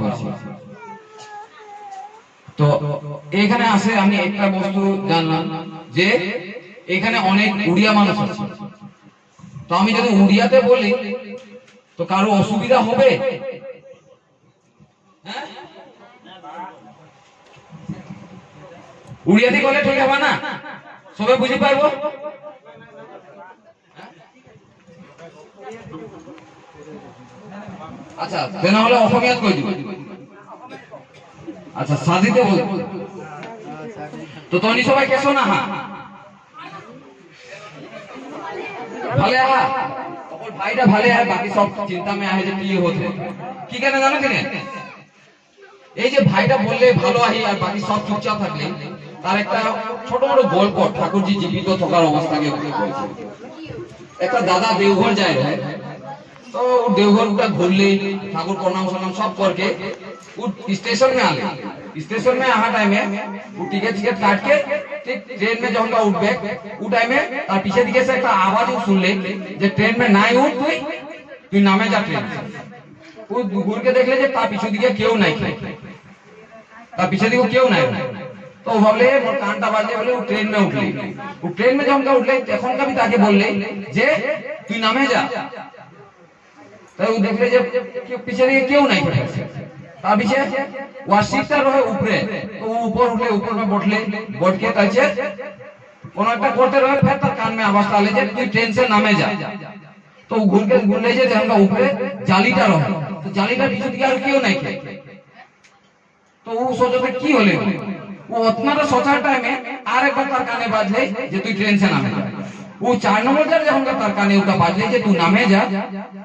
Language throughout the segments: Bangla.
হয়েছে। তো এখানে আসে আমি একটা বস্তু জানলাম যে এখানে অনেক উড়িয়া মানুষ আছে। তো আমি যদি উড়িয়াতে বলি, তো কারও অসুবিধা হবে? হ্যাঁ? উড়িয়াতে বলে ঠিক হবে না? সবাই বুঝি পারব? আচ্ছা তেনেহলে অসমীয়াত কৈ দিব। আচ্ছা সাজিতে বল। তো সবাই কেসো না? হা ভালে আহা। অকল ভাইটা ভালে আহে বাকি সব চিন্তা মে আহে যে কি হতে। কি কেন জানো কেন? এই যে ভাইটা বললে ভালো আহি, আর বাকি সব চুপচাপ থাকলে, তার একটা ছোট বড় গল্প ঠাকুরজি জীবিত থাকার অবস্থাকে একটা দাদা দেওঘর যায় ভাই तो देवघर का घूम ले ठाकुर प्रणाम सनाम सब करके वो स्टेशन में आ गए स्टेशन में आहा टाइम में वो टिकट टिकट काट के ठीक ट्रेन में जब उठबे वो टाइम में तार पीछे दिखे से একটা आवाज ও শুনলে যে ট্রেন में নাই উঠ তুই তুই নামে যা ট্রেন ও ঘুর के দেখলে যে তার পিছু দিকে কেউ নাই তার পিছে দিকে কেউ নাই তো ও ভাবলে মোর কানটা বাজে বলে ও ট্রেন में উঠলে ও ট্রেন में যখন উঠলে তখন কবি তাকে বললে যে তুই নামে যা তাই দেখলে যে পিছে দিকে কেউ নাই পড়ে আছে তার পিছে ওয়াশিটা উপরে। তো উপর উঠলে, উপর মে বটলে, বটকে তাইছে কোন একটা করতে রয়ে ফের তার কান মে আওয়াজ তালে যে তুই ট্রেন সে নামে যা। তো ঘুরকে ঘুরলে যে আমরা উপরে জালিটা রয়ে তো জালিটা পিছে দিকে আর কেউ নাই তো ও সোচতে কি হলে? ও অতনাটা সোজা টাইমে আর একবার তার কানে বাজলে যে তুই ট্রেন সে নামে যা ও চার নম্বর যখন তার কানে ওটা বাজলে যে তুই নামে যা।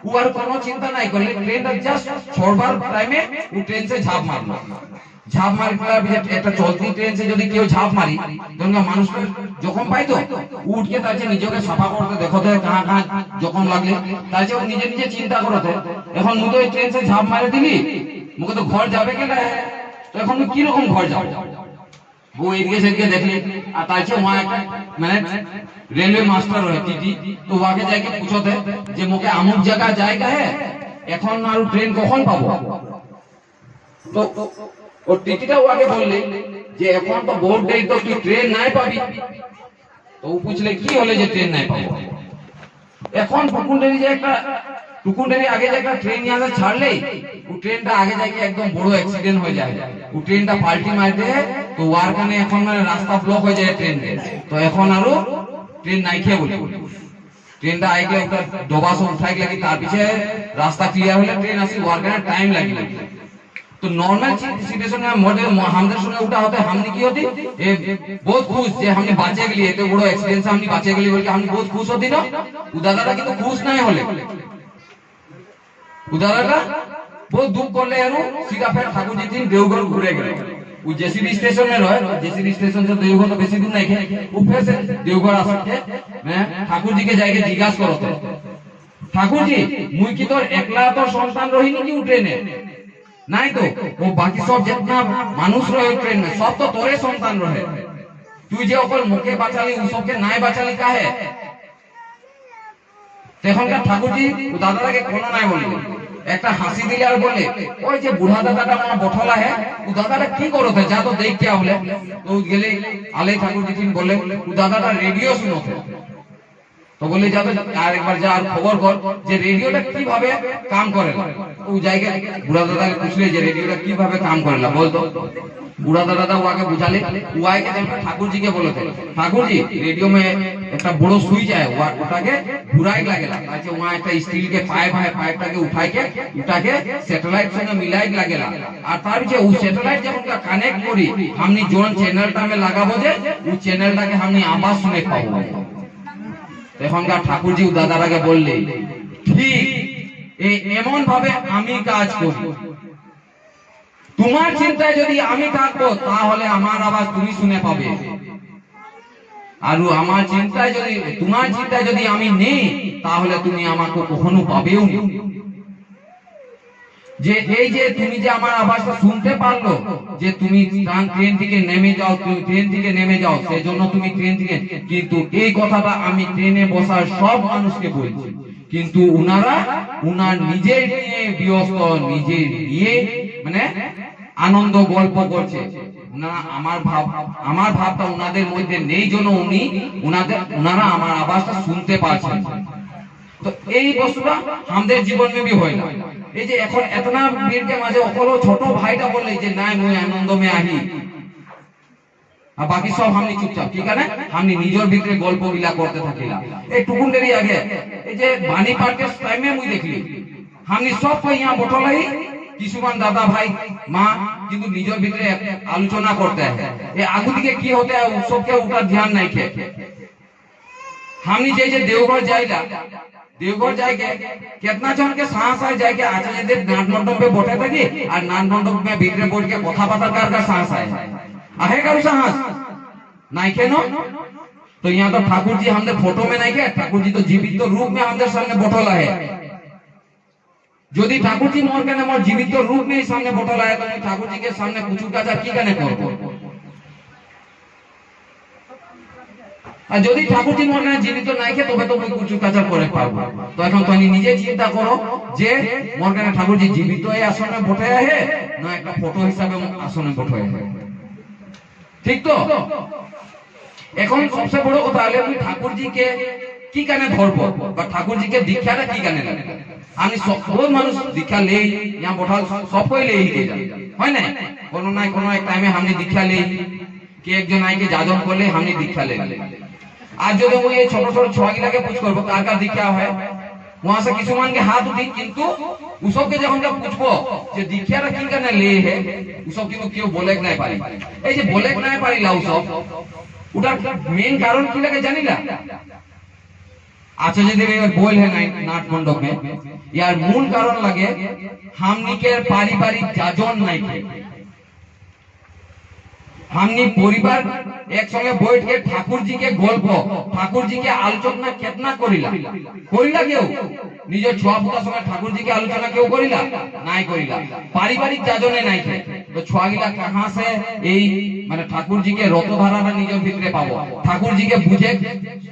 ও আর কোনো চিন্তা নাই করলে ট্রেনটা জাস্ট ছড়বার টাইমে ও ট্রেন সে ঝাঁপ মারলো। ঝাঁপ একটা চলতি ট্রেন সে যদি কেউ ঝাঁপ মারি মানুষ যখন পাই তো উঠকে তার যে নিজেকে সাফা করতে দেখো তো যখন তার যে নিজে নিজে চিন্তা করতে এখন মুখে ট্রেন সে ঝাঁপ মারে দিবি? মুখে তো ঘর যাবে কেন? এখন কীরকম ঘর যাবে? वो एरिया से के देखले आ ताचे वहां एक মানে রেলওয়ে মাস্টার হয় টিটি তো ওকে যাইকে পুছোতে যে মোকে আমুক জায়গা জায়গা হে এখন আর ট্রেন কখন পাবো তো ও টিটিটা ওকে বললে যে এখন তো বোর্ড দেই তো তুই ট্রেন নাই পাবি তো ও পুছলে কি হলে যে ট্রেন নাই পাবো এখন টুকুন্ডেরি যে একটা টুকুন্ডেরি আগে যে একটা ট্রেন यहाँ से ছাড়লেই ও ট্রেনটা আগে যাই একদম বড় অ্যাক্সিডেন্ট হয়ে যায় ও ট্রেনটা পাল্টি মারতে তো ওয়ার কানে এখন মানে রাস্তা ব্লক হয়ে যায় ট্রেন তো এখন আরো ট্রেন নাই খেয়ে বলি ট্রেনটা আইকে একটা ডবা সব উঠাই লাগি তার পিছে রাস্তা ক্লিয়ার হলে ট্রেন আসি ওয়ার কানে টাইম লাগি तो नॉर्मल सिचुएशन में मोटे हमने सुने उठा होते हमने की होती ए, बहुत खुश जे हमने बाँचे के लिए तो बड़ो एक्सपीरियंस हमने बाँचे के लिए बोल के हमने बहुत खुश होती ना उदादारा কিন্তু খুশ নাই হলে উদাদারা ઉદાહરણ બહુ દુઃખ કોને জেসিবি স্টেশনে রয় জেসিবি স্টেশন দেওঘর তো বেশি দূর নাই ও ফেসে দেওঘর হ্যাঁ যাইকে জিজ্ঞাসা করো মুই কি তোর একলা তোর সন্তান রহিনি কি নাই তো ও বাকি সব যেতনা মানুষ রয়ে ট্রেন সব তো তোরে সন্তান রহে তুই যে অকল মুখে বাঁচালি ও সবকে নাই বাঁচালি কাহে? তখনকার ঠাকুরজি দাদাটাকে কোনো নাই বলে। একটা হাসি দিলে আর বলে, ওই যে বুড়া দাদাটা আমার বঠলা হ্যাঁ? ও দাদাটা কি করতে? যা তো দেখতে গেলে আলে ঠাকুর বলে, ও দাদাটা রেডিও শুনতে। বলে যাবে আর একবার যা আর খবর কর যে রেডিওটা কীভাবে কাম করে ও জায়গায় বুড়া দাদাকে পুছলে যে রেডিওটা কীভাবে কাম করে না, বলতো? বুড়া দাদা ওকে বুঝালে, ওয়াকে ঠাকুরজিকে বলেছে, ঠাকুরজি, রেডিও মে একটা বড় সুইচ আছে ওটাকে ঘুরাই লাগে না। আছে ওয়া, একটা স্টিল কে পাইপ হয় পাইপটাকে উঠাই কে ওটাকে স্যাটেলাইট সঙ্গে মিলাই লাগে না। আর তার যে ও স্যাটেলাইট যখন কানেক্ট করি আমি জোন চ্যানেলটা মে লাগাবো যে, ও চ্যানেলটাকে আমি আওয়াজ শুনে পাবো তখনকার ঠাকুরজি দাদার আগে বললে, ঠিক এমন ভাবে আমি কাজ করি। তোমার চিন্তায় যদি আমি থাকব, তাহলে আমার আবার তুমি শুনে পাবে। আর আমার চিন্তায় যদি, তোমার চিন্তায় যদি আমি নেই, তাহলে তুমি আমাকে কখনো পাবেও না। যে, এই যে তুমি যে আমার আওয়াজটা শুনতে পারল, যে তুমি ট্রান- থেকে নেমে যাও ট্রেন থেকে নেমে যাও, সেজন্য তুমি ট্রেন থেকে, কিন্তু এই কথাটা আমি ট্রেনে বসার সব মানুষকে বলছি। কিন্তু উনারা, উনার নিজের নিয়ে ব্যস্ত নিজের নিয়ে মানে আনন্দ গল্প করছে। না, আমার ভাব, আমার ভাবটা ওনাদের মধ্যে নেই জন্য উনি, উনাদের ওনারা আমার আওয়াজটা শুনতে পাচ্ছেন। এই বস্তুটা আমাদের জীবন হয় না। এই যে এখন এতনা মাঝে ছোট ভাইটা বললে যে, নাই, মুই আহি। আর বাকি সব চুপচাপ, ঠিক আছে? নিজের ভিতরে গল্প গিলা করতে এই টুকুন দেরি আগে, এই যে বাণী পার্কের টাইমে মুই দেখলি। সব বটলাই। কিছুমান দাদা ভাই, মা কিন্তু নিজের ভিতরে আলোচনা করতে হয় এই আগু দিকে কি হতে উৎসবকে ওটা ধ্যান নাই খে আমি যে যে দেওঘর যাইলা देवघर जाएंगे कितना जन के साहस है जाएगा आचार्य देव नाट मंडप पे बैठे थे और नाट मंडप में भीतर बोल के कथा पता कर का साहस है आहेगा वो साहस नहीं के नो तो यहाँ तो ठाकुर जी हमने फोटो में नहीं के ठाकुर जी तो जीवित तो रूप में हमारे सामने बोटोला है যদি ঠাকুর জি মোর কেন মোর জীবিত রূপ में सामने बोटोला है तो मैं ठाकुर जी के सामने कुछ का আর যদি ঠাকুরজি মনে জীবিত নাইকে তবে তো ওই কুচু কাচার করে পারব তো এখন তুমি নিজে চিন্তা করো যে মোর কানে ঠাকুরজি জীবিত এই আসনে বসে আহে, না একটা ফটো হিসাবে আসনে বসে আহে। ঠিক তো? এখন সবচেয়ে বড় কথা হলে আমি ঠাকুরজিকে কি কানে ধরবো? বা ঠাকুরজিকে দীক্ষাটা কি কানে লাগে আমি সব মানুষ দীক্ষা লেই ইয়া বঠাল সব কই লেই দিয়ে যায় হয় না কোনো না কোনো এক টাইমে আমি দীক্ষা লেই। কে একজন আইকে যাদব করলে আমি দীক্ষা লেই। आज जो मैं ये छोटे छोटे छुआ गिला के पूछ करबो कार कार दीक्षा है वहां से किसुमान के हाथ उठी किंतु उसब के যখন জব पूछबो যে দীক্ষাটা কি কানে লে হে उसब কিন্তু কেউ বলে নাই পারি এই যে বলে নাই পারিলা उसब ওটার মেইন কারণ কি লাগে জানিলা আচ্ছা যদি এবার বল है নাই নাট মণ্ডপ में यार মূল কারণ লাগে হামনিকের পারিবারিক যাজন নাই কে हमनी परिवार एक संगे बैठ के ठाकुर जी के गल्प ठाकुर जी के आलोचना कितना करिला करिला केउ নিজের ছুয়া পুতার সঙ্গে ঠাকুর জি কে আলোচনা কেউ করিলা নাই করিলা পারিবারিক যাজনে নাই কে তো ছুয়া গিলা কাহা সে এই মানে ঠাকুর জি কে রতধারাটা নিজের ভিতরে পাবো ঠাকুর জি কে বুঝে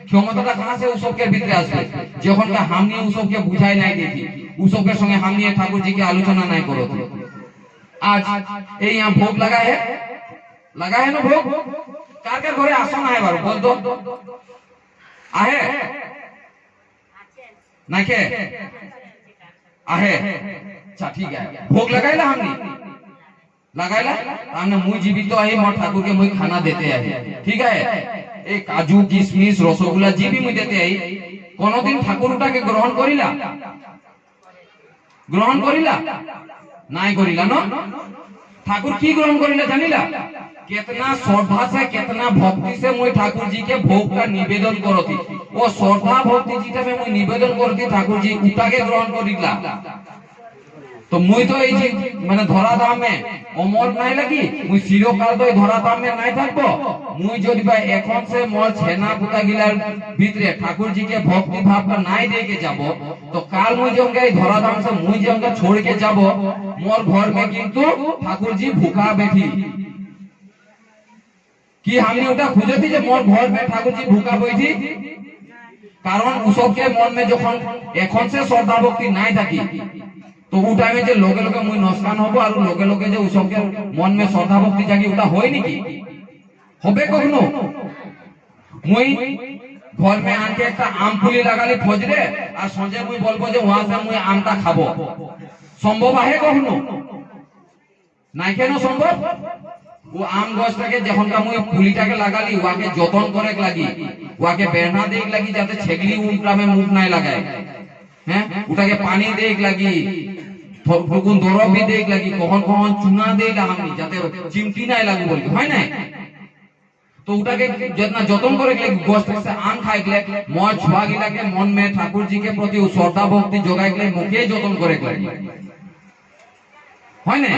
ক্ষমতাটা কাহা সে উসবকে ভিতরে আসবে যখন কা হামনি উসবকে বুঝাই নাই দেখি উসবকে সঙ্গে হামনি ঠাকুর জি কে আলোচনা নাই করো আজ এই यहाँ भोग लगा है लगा है ना भोग कार कार घरे आसन आहे बारू बोल दो आहे नाही के आहे अच्छा ठीक है भोग लगाइला हमनी लगाइला हमने मुई जीवित आहे मोर ठाकुर के मुई खाना देते आहे ठीक है এই কাজু কিশমিশ রসগোল্লা জি বি মুই দেতে আই কোনদিন ঠাকুরটাকে গ্রহণ করিলা গ্রহণ করিলা নাই করিলা ন ठाकुर की ग्रहण करिला जानिला कितना श्रद्धा से कितना भक्ति से मुई ठाकुर जी के भोग का निवेदन करती वो श्रद्धा भक्ति जीटा में मुई निवेदन करती ठाकुर जी उटा के ग्रहण करिला তো মুই তো এই যে মানে ধরা দামে। অমর নাই লাগি, মুই চিরকাল তো ধরা দামে নাই থাকব। মুই যদি ভাই এখন সে মোর ছেনা পুতা গিলার ভিতরে ঠাকুরজিকে ভক্তি ভাবটা নাই দেখে যাব, তো কাল মুই জঙ্গে এই ধরা দাম সে মুই জঙ্গে ছড়কে যাব মোর ঘর মে কিন্তু ঠাকুরজি ভুকা বেঠি। কি আমি ওটা খুঁজেছি যে মোর ঘর মে ঠাকুরজি ভুকা বেঠি? কারণ উসবকে মন মে যখন এখন সে শ্রদ্ধা ভক্তি নাই থাকি তো ও টাইমে যে লোকে লোকে মুই নস্কান হব আর লোকে লোকে যে উসবকে মন में শ্রদ্ধা ভক্তি জাগি, ওটা হয় নাকি? হবে কখনো? মুই ঘর में আনকে একটা আম ফুলি লাগালি ফজরে, আর সঞ্জয় মুই বলব যে ওয়া সে মুই আমটা খাব। সম্ভব আহে কখনো? নাই কেন সম্ভব? ও আম গাছটাকে যখন মুই পুলিটাকে লাগালি ওয়াকে যতন করে লাগি ওয়াকে বেড়না দেখ লাগি যাতে ছেগলি উল্টামে মুখ নাই লাগায়। হ্যাঁ? ওটাকে পানি দেখ লাগি ফগুন দরব বি দেখ লাগি, কখন কখন চুনা দেখ লাগামি যাতে চিমটি নাই লাগু বলি হয় না তো ওটাকে যেতনা যতন করে গেলে গোস্ত পাশে আম খাই গেলে মন ছোয়া গেলাকে মন মে ঠাকুরজিকে প্রতি শ্রদ্ধা ভক্তি জোগাই গেলে মুখে যতন করে গেলে। হয় না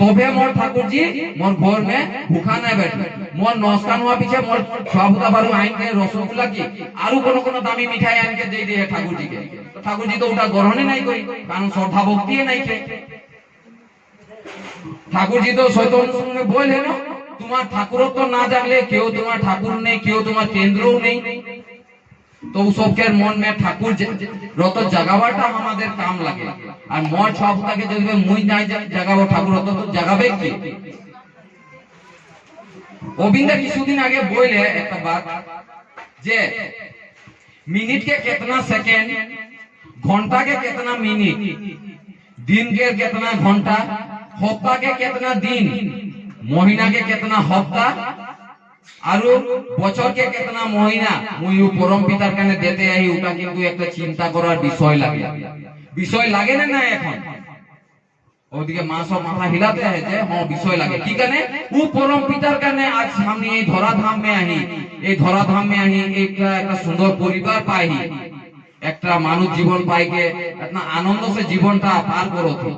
তবে মোর ঠাকুরজি, মোর ঘর মে ভুখা নাই বেঠে। মোর নস্কান হওয়া পিছে মোর সবুতা বারু আইন কে রসগোল্লা কি, আরও কোন কোন দামি মিঠাই আইন কে দিয়ে দিয়ে ঠাকুরজিকে। ঠাকুরজি তো ওটা গ্রহণে নাই কই কারণ শ্রদ্ধা ভক্তি নাই কে ঠাকুরজি তো শৈতন সঙ্গে বললেন, তোমার ঠাকুর না জানলে কেউ তোমার ঠাকুর নেই, কেউ তোমার কেন্দ্রও নেই। তো সবকে মন মে ঠাকুর রত জাগাবাটা আমাদের কাম লাগে। আর মন সবটাকে যদি মুই নাই জাগাবো ঠাকুর রত তো জাগাবে কি? গোবিন্দা কিছুদিন আগে বইলে একটা বাত, যে মিনিটকে কেতনা সেকেন্ড घंटा के कितना मिनट दिन के कितना घंटा हफ्ता के कितना दिन महीना के कितना हफ्ता আরো বছরকে কেতনা মহিনা মুই ও পরম পিতার কানে দিতে আই ওটা কিন্তু একটা চিন্তা করার বিষয় লাগে বিষয় লাগে না না এখন ওদিকে মা সব মাথা হিলাতে है যে হ্যাঁ বিষয় লাগে কি কানে ও পরম পিতার কানে আজ সামনে এই ধরা ধাম মে আহি এই ধরা ধাম মে আহি একটা একটা সুন্দর পরিবার পাইহি একটা মানুষ জীবন পাইকে একটা আনন্দ সে জীবনটা পার করো তো।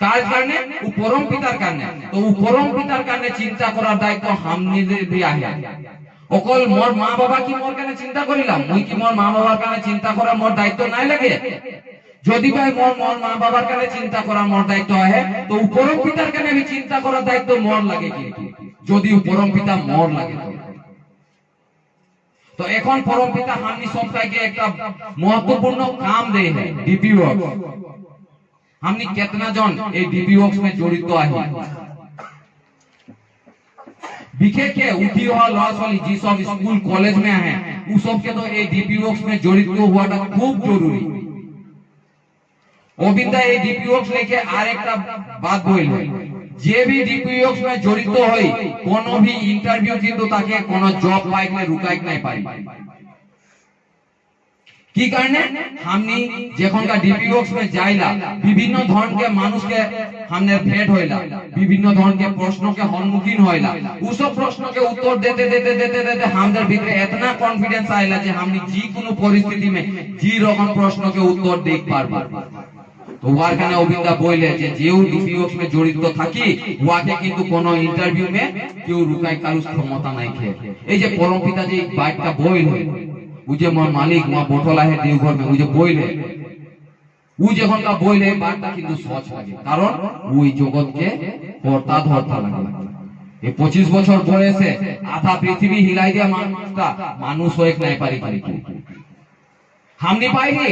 কার কারণে? ও পরম পিতার কারণে। তো ও পরম পিতার কারণে চিন্তা করার দায়িত্ব হামনিদের দিয়ে আহে অকল মোর মা বাবা কি মোর কানে চিন্তা করিলাম? মুই কি মোর মা বাবার কানে চিন্তা করা মোর দায়িত্ব নাই লাগে? যদি ভাই মোর মোর মা বাবার কানে চিন্তা করা মোর দায়িত্ব আহে, তো পরম পিতার কানে আমি চিন্তা করার দায়িত্ব মোর লাগে কিন্তু। যদি পরম পিতা মোর লাগে তো। তো এখন পরম পিতা হামনি সবটাকে একটা महत्वपूर्ण काम दे है डीपी वर्क हमने कितना जन ये डीपी वर्क्स में জড়িত আহি বিশেষকে উঠি হওয়া ল'ৰা ছোৱালী যি সব স্কুল কলেজ में আহে उ सबके तो ये डीपी वर्क्स में জড়িত হওয়াটা খুব জরুরি অবিন্দা এই ডিপি ওয়ার্কস লেকে আর একটা বাদ বইল যে भी ডিপি ওয়ার্কস में জড়িত হই কোনো भी ইন্টারভিউ কিন্তু তাকে কোনো জব পাইলে রুকাইক নাই পারি কি কারণে হামনি যেখনকার ডিপি ওয়ার্কস में যাইলা বিভিন্ন ধরনকে মানুষকে हमने भेंट হইলা বিভিন্ন ধরনকে প্রশ্নকে সম্মুখীন হইলা উসব প্রশ্নকে উত্তর देते देते देते देते আমাদের ভিতরে এতনা কনফিডেন্স আইলা যে हमनी जी কোনো পরিস্থিতি में जी রকম প্রশ্নকে উত্তর দেখ পারবো বইলে যে যেও জড়িত থাকি ওয়াকে কিন্তু কোন ইন্টারভিউ মে কেউ রুকাই কারু ক্ষমতা নাই খে এই যে পরম পিতা যে বাইকটা বইল মোর মালিক মা কিন্তু সহজ লাগে, কারণ ওই জগৎকে কর্তা ধর্তা লাগে। এই পঁচিশ বছর বয়সে আধা পৃথিবী হিলাই দিয়া মানুষটা, মানুষ হয়ে নাই পারি পারি হামনি পাইনি?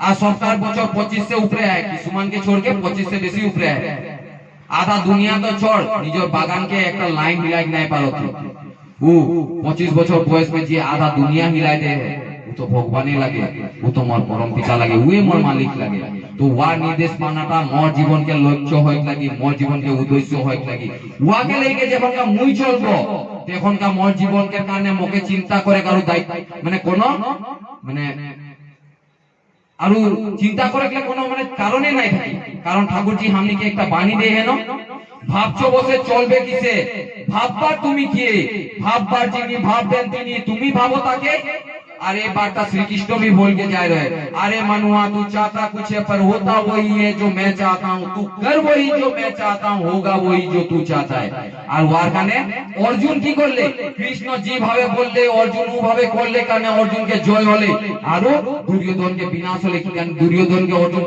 आज सरकार बच्चों पच्चीस से ऊपरे है किसुमान के छोड़ के पच्चीस से बेसी ऊपरे है आधा दुनिया तो छोड़ निजर बागान के एक लाइन मिलाई नहीं पारो थी वो पच्चीस बच्चों बयस में जी आधा दुनिया मिलाई दे है वो तो भगवान ही लगे वो तो मोर परम पिता लगे वे मोर मालिक लगे तो वार निर्देश मानाटा मोर जीवन के लक्ष्य होइक लगी मोर जीवन के उद्देश्य होइक लगी ওয়াকে লেগে যখন কা মুই চলবো তখন কা মোর জীবন के কারণে মোকে চিন্তা করে কারো দায়িত্ব মানে কোন মানে আর চিন্তা করে গেলে কোনো মানে কারণে নাই থাকি। কারণ ঠাকুরজি হামনিকে একটা বাণী দিয়ে হেন। ভাবছ বসে চলবে কিসে? ভাববার তুমি কে? ভাববার যিনি, ভাববেন তিনি। তুমি ভাবো তাকে। अरे बाका तो श्री कृष्ण भी बोल के जा रहे अरे मनुआ, तू चाहता कुछ है, पर होता वही है जो मैं चाहता हूँ। तू कर वही जो मैं चाहता हूँ, होगा वही जो तू चाहता है। और वारखाने अर्जुन की कर ले। कृष्ण जी भावे बोल ले अर्जुन भावे कर ले कारण अर्जुन के जय होले। और दुर्योधन के विनाश होले कारण दुर्योधन के अर्जुन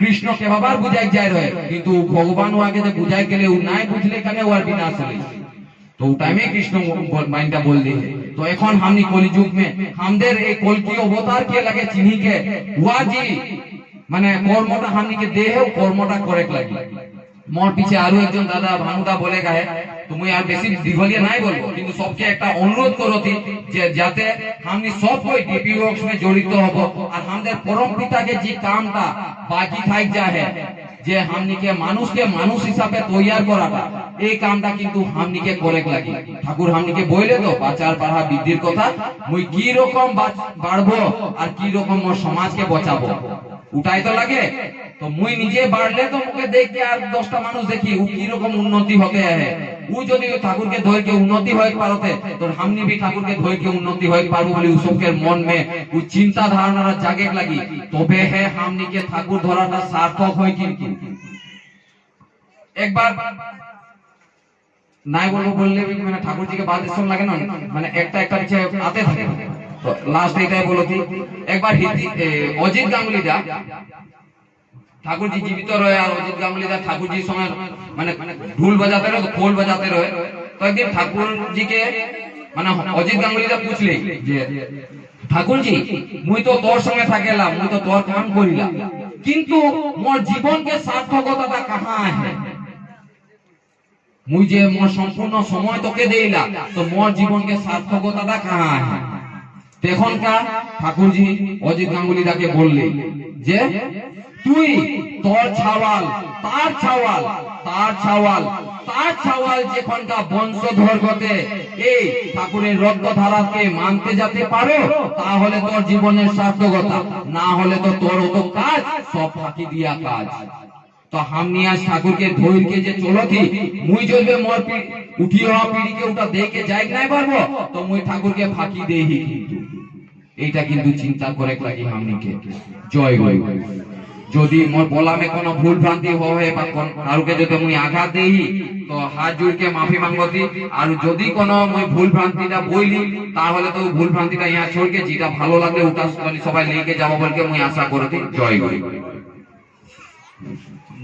कृष्ण के बाबार बुझाई जाए रहे। किंतु भगवान आगे बुझाई के लिए नहीं बुझले, कने कारण विनाश होले। तो टाइम कृष्ण माइंड बोल दिए तो एखन हमनी कलिजुग में, हमदेर ए कल्कि अवतार के लगे चिन्ही के वाजी মানে কর্মটা হামনিকে দেহেও কর্মটা করেক লাগে মোর পিছে আরও একজন দাদা ভানুদা বলে গায়ে তুমি আর বেশি দীঘলিয়া নাই বলব কিন্তু সবকে একটা অনুরোধ করতি যে যাতে আমি সব ওই ডিপি ওয়ার্কস মে জড়িত হব আর আমাদের পরম পিতাকে যে কামটা বাকি থাক যায় যে আমনিকে মানুষকে মানুষ হিসাবে তৈয়ার করাটা এই কামটা কিন্তু হামনিকে করে লাগি ঠাকুর হামনিকে বইলে তো বাঁচার পাড়া বৃদ্ধির কথা, মুই কি রকম বাড়বো আর কি রকম মোর সমাজকে বচাবো? উঠাই তো লাগে। তো মুই নিজে বাড়লে তো মুখে দেখি আর দশটা মানুষ দেখি ও কি রকম উন্নতি হতে আহে। ও যদি ঠাকুরকে ধরে কে উন্নতি হয় পারতে তো হামনি भी ঠাকুরকে ধরে কে উন্নতি হয় পারব বলে উসবকে মন মে ও চিন্তা ধারণাটা জাগে লাগি। তবে হে হামনি কে ঠাকুর ধরাটা সার্থক হয় কিন্তু। একবার নাই বলব বললে মানে ঠাকুরজিকে বাদ দিতে লাগে না। মানে একটা একটা পিছে আতে থাকে। লাস্ট এটাই বলো কি, একবার অজিত গাঙ্গুলি দা ঠাকুরজি জীবিত রয়ে আর অজিত গাঙ্গুলি দা ঠাকুরজির সঙ্গে মানে ঢুল বাজাতে রয়ে, খোল বাজাতে রয়ে। তো একদিন ঠাকুরজিকে মানে অজিত গাঙ্গুলি দা পুছলে যে, ঠাকুরজি, মুই তো তোর সঙ্গে থাকেলাম, মুই তো তোর কাম করিলাম। কিন্তু মোর জীবনকে সার্থকতাটা কাহা है মুই যে মোর সম্পূর্ণ সময় তোকে দেইলা, তো মোর জীবনকে সার্থকতাটা কাহা है তখনকার ঠাকুরজি অজিত গাঙ্গুলি তাকে বললে যে, তুই তোর ছাওয়াল, তার ছাওয়াল তার ছাওয়াল তার ছাওয়াল যেখানটা বংশধর গতে এই ঠাকুরের রক্তধারাকে মানতে যেতে পারো, তাহলে তোর জীবনের সার্থকতা। না হলে তো তোর অত কাজ, সব ফাঁকি দিয়া কাজ। তো ঠাকুরকে ধৈর্যকে যে চলতি, মুই চলবে মোর পি- উঠি হওয়া পিড়িকে ওটা দেখে যাই নাই পারব, তো মুই ঠাকুরকে ফাঁকি দেহি কিন্তু। এইটা কিন্তু চিন্তা করে লাগি হামনিকে জয় গয় যদি মোর বলামে কোনো ভুল ভ্রান্তি হয় বা কারুকে যদি মুই আঘাত দেই, তো হাত জুড়কে মাফি মাঙ্গতি। আর যদি কোনো মুই ভুল ভ্রান্তিটা বইলি, তাহলে তো ভুল ভ্রান্তিটা ইয়া ছড়কে যেটা ভালো লাগলে ওটা সবাই লেগে যাব বলকে মুই আশা করতে জয় গয়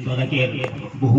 দাদাকে বহু